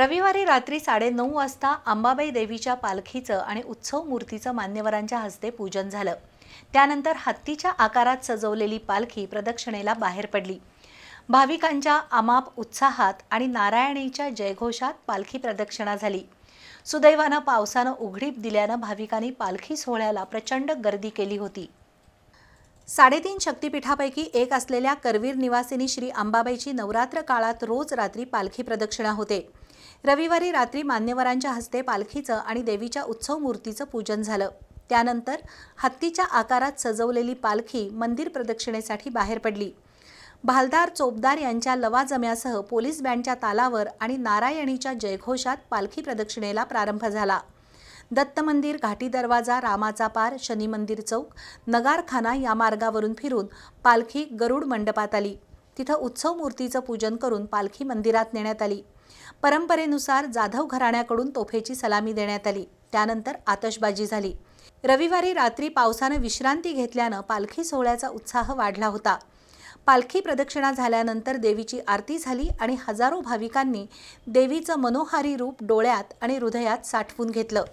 रविवारी रात्री साडेनऊ वाजता अंबाबाई देवीच्या पालखीचं आणि उत्सव मूर्तीचं मान्यवरांच्या हस्ते पूजन झालं. त्यानंतर हत्तीच्या आकारात सजवलेली पालखी प्रदक्षिणेला बाहेर पडली. भाविकांच्या अमाप उत्साहात आणि नारायणीच्या जयघोषात पालखी प्रदक्षिणा झाली. सुदैवानं पावसानं उघडीप दिल्यानं भाविकांनी पालखी सोहळ्याला प्रचंड गर्दी केली होती. साडेतीन शक्तिपीठापैकी एक असलेल्या करवीर निवासिनी श्री अंबाबाईची नवरात्र काळात रोज रात्री पालखी प्रदक्षिणा होते. रविवारी रात्री मान्यवरांच्या हस्ते पालखीचं आणि देवीच्या उत्सव मूर्तीचं पूजन झालं. त्यानंतर हत्तीच्या आकारात सजवलेली पालखी मंदिर प्रदक्षिणेसाठी बाहेर पडली. भालदार चोपदार यांच्या लवाजम्यासह पोलीस बँडच्या तालावर आणि नारायणीच्या जयघोषात पालखी प्रदक्षिणेला प्रारंभ झाला. दत्त मंदिर घाटी दरवाजा रामाचा पार शनी मंदिर चौक नगारखाना या मार्गावरून फिरून पालखी गरुड मंडपात आली. तिथं उत्सव मूर्तीचं पूजन करून पालखी मंदिरात नेण्यात आली. परंपरेनुसार जाधव घराण्याकडून तोफेची सलामी देण्यात आली. त्यानंतर आतषबाजी झाली. रविवारी रात्री पावसानं विश्रांती घेतल्यानं पालखी सोहळ्याचा उत्साह वाढला होता. पालखी प्रदक्षिणा झाल्यानंतर देवीची आरती झाली आणि हजारो भाविकांनी देवीचं मनोहारी रूप डोळ्यात आणि हृदयात साठवून घेतलं.